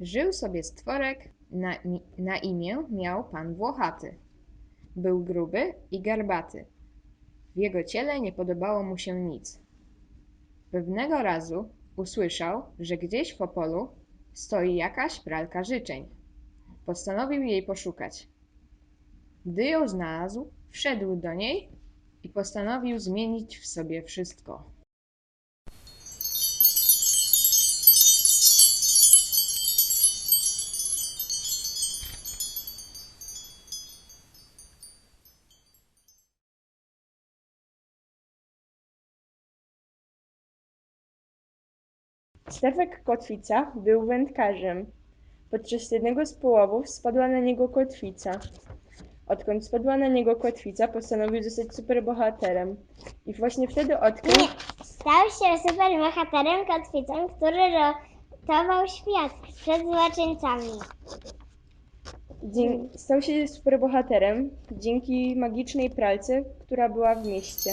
Żył sobie stworek, na, na imię miał pan Włochaty. Był gruby i garbaty. W jego ciele nie podobało mu się nic. Pewnego razu usłyszał, że gdzieś w Opolu stoi jakaś pralka życzeń. Postanowił jej poszukać. Gdy ją znalazł, wszedł do niej i postanowił zmienić w sobie wszystko. Stefek Kotwica był wędkarzem. Podczas jednego z połowów spadła na niego kotwica. Odkąd spadła na niego kotwica, postanowił zostać superbohaterem. I właśnie wtedy odkrył, Nie, stał się superbohaterem kotwicą, który ratował świat przed złoczyńcami. dzie- stał się superbohaterem dzięki magicznej pralce, która była w mieście.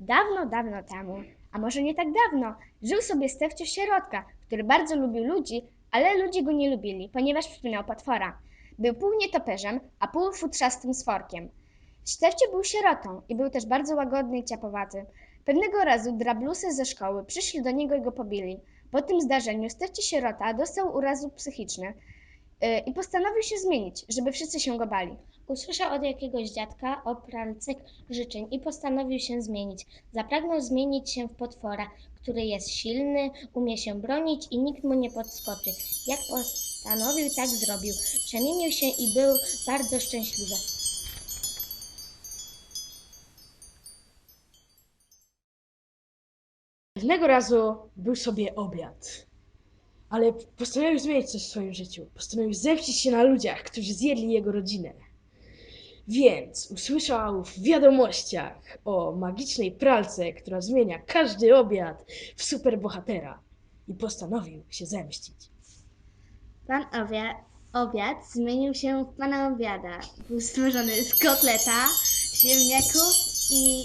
Dawno, dawno temu, a może nie tak dawno, żył sobie Stefcio Sierotka, który bardzo lubił ludzi, ale ludzie go nie lubili, ponieważ przypominał potwora. Był pół nietoperzem, a pół futrzastym sworkiem. Stefcio był sierotą i był też bardzo łagodny i ciapowaty. Pewnego razu drablusy ze szkoły przyszli do niego i go pobili. Po tym zdarzeniu Stefcio Sierota dostał urazu psychiczny i postanowił się zmienić, żeby wszyscy się go bali. Usłyszał od jakiegoś dziadka o pralce życzeń i postanowił się zmienić. Zapragnął zmienić się w potwora, który jest silny, umie się bronić i nikt mu nie podskoczy. Jak postanowił, tak zrobił. Przemienił się i był bardzo szczęśliwy. Pewnego razu był sobie obiad, ale postanowił zmienić coś w swoim życiu. Postanowił zemścić się na ludziach, którzy zjedli jego rodzinę. Więc usłyszał w wiadomościach o magicznej pralce, która zmienia każdy obiad w superbohatera i postanowił się zemścić. Pan obiad, obiad zmienił się w pana obiada. Był stworzony z kotleta, ziemniaków i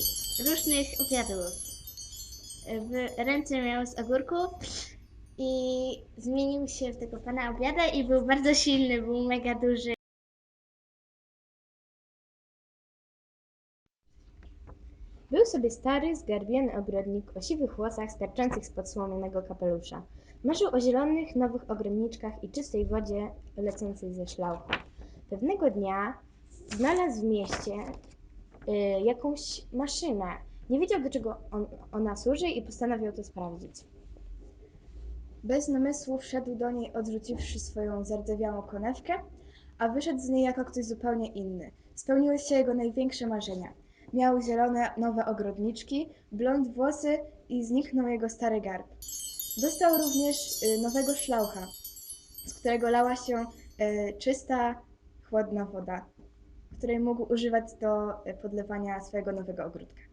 różnych obiadów. W ręce miał z ogórków i zmienił się w tego pana obiada i był bardzo silny, był mega duży. Był sobie stary, zgarbiony ogrodnik o siwych włosach starczących spod słomianego kapelusza. Marzył o zielonych, nowych ogrodniczkach i czystej wodzie lecącej ze szlauchu. Pewnego dnia znalazł w mieście y, jakąś maszynę. Nie wiedział, do czego on, ona służy i postanowił to sprawdzić. Bez namysłu wszedł do niej, odrzuciwszy swoją zardzewiałą konewkę, a wyszedł z niej jako ktoś zupełnie inny. Spełniły się jego największe marzenia. Miał zielone, nowe ogrodniczki, blond włosy i zniknął jego stary garb. Dostał również y, nowego szlaucha, z którego lała się y, czysta, chłodna woda, której mógł używać do y, podlewania swojego nowego ogródka.